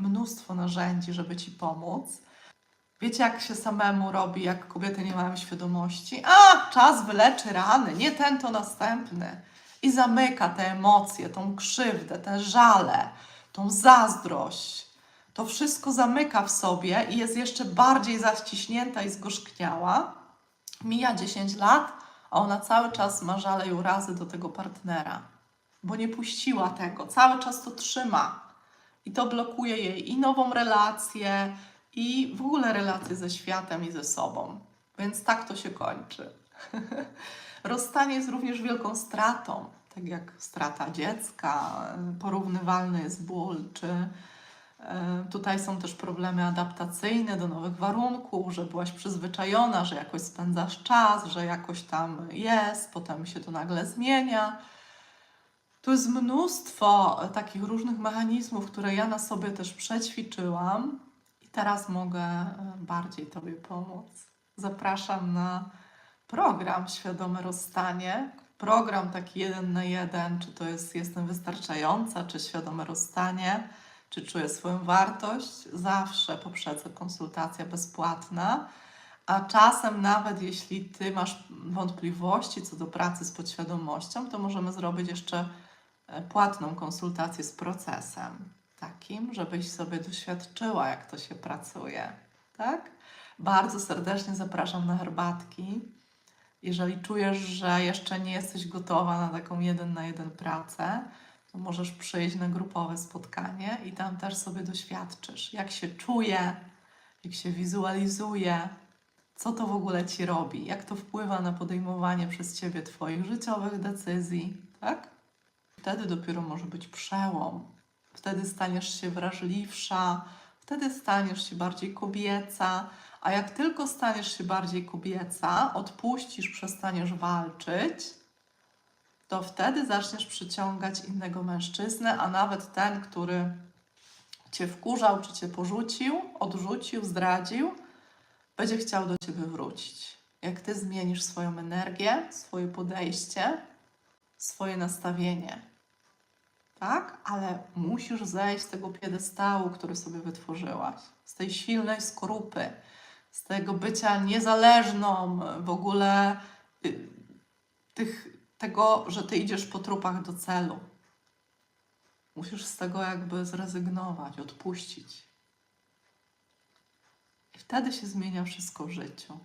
mnóstwo narzędzi, żeby ci pomóc. Wiecie, jak się samemu robi, jak kobiety nie mają świadomości? A, czas wyleczy rany, nie ten, to następny. I zamyka te emocje, tą krzywdę, te żale, tą zazdrość. To wszystko zamyka w sobie i jest jeszcze bardziej zaściśnięta i zgorzkniała. Mija 10 lat, a ona cały czas ma żale i urazy do tego partnera, bo nie puściła tego, cały czas to trzyma. I to blokuje jej i nową relację, i w ogóle relacje ze światem i ze sobą. Więc tak to się kończy. Rozstanie jest również wielką stratą, tak jak strata dziecka, porównywalny jest ból, czy e, tutaj są też problemy adaptacyjne do nowych warunków, że byłaś przyzwyczajona, że jakoś spędzasz czas, że jakoś tam jest, potem się to nagle zmienia. Tu jest mnóstwo takich różnych mechanizmów, które ja na sobie też przećwiczyłam i teraz mogę e, bardziej Tobie pomóc. Zapraszam na program Świadome Rozstanie. Program taki jeden na jeden, czy to jest Jestem Wystarczająca, czy Świadome Rozstanie, czy czuję swoją wartość. Zawsze poprzedza konsultacja bezpłatna. A czasem nawet jeśli Ty masz wątpliwości co do pracy z podświadomością, to możemy zrobić jeszcze e, płatną konsultację z procesem. Takim, żebyś sobie doświadczyła, jak to się pracuje. Tak? Bardzo serdecznie zapraszam na herbatki. Jeżeli czujesz, że jeszcze nie jesteś gotowa na taką jeden na jeden pracę, to możesz przyjść na grupowe spotkanie i tam też sobie doświadczysz, jak się czuje, jak się wizualizuje, co to w ogóle ci robi, jak to wpływa na podejmowanie przez ciebie Twoich życiowych decyzji, tak? Wtedy dopiero może być przełom. Wtedy staniesz się wrażliwsza, wtedy staniesz się bardziej kobieca, a jak tylko staniesz się bardziej kobieca, odpuścisz, przestaniesz walczyć, to wtedy zaczniesz przyciągać innego mężczyznę, a nawet ten, który cię wkurzał, czy cię porzucił, odrzucił, zdradził, będzie chciał do ciebie wrócić. Jak ty zmienisz swoją energię, swoje podejście, swoje nastawienie. Tak? Ale musisz zejść z tego piedestału, który sobie wytworzyłaś, z tej silnej skorupy, z tego bycia niezależną, w ogóle y, tych, tego, że ty idziesz po trupach do celu. Musisz z tego jakby zrezygnować, odpuścić. I wtedy się zmienia wszystko w życiu.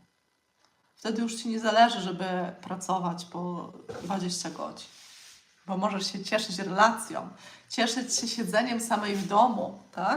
Wtedy już ci nie zależy, żeby pracować po 20 godzin. Bo możesz się cieszyć relacją, cieszyć się siedzeniem samej w domu, tak?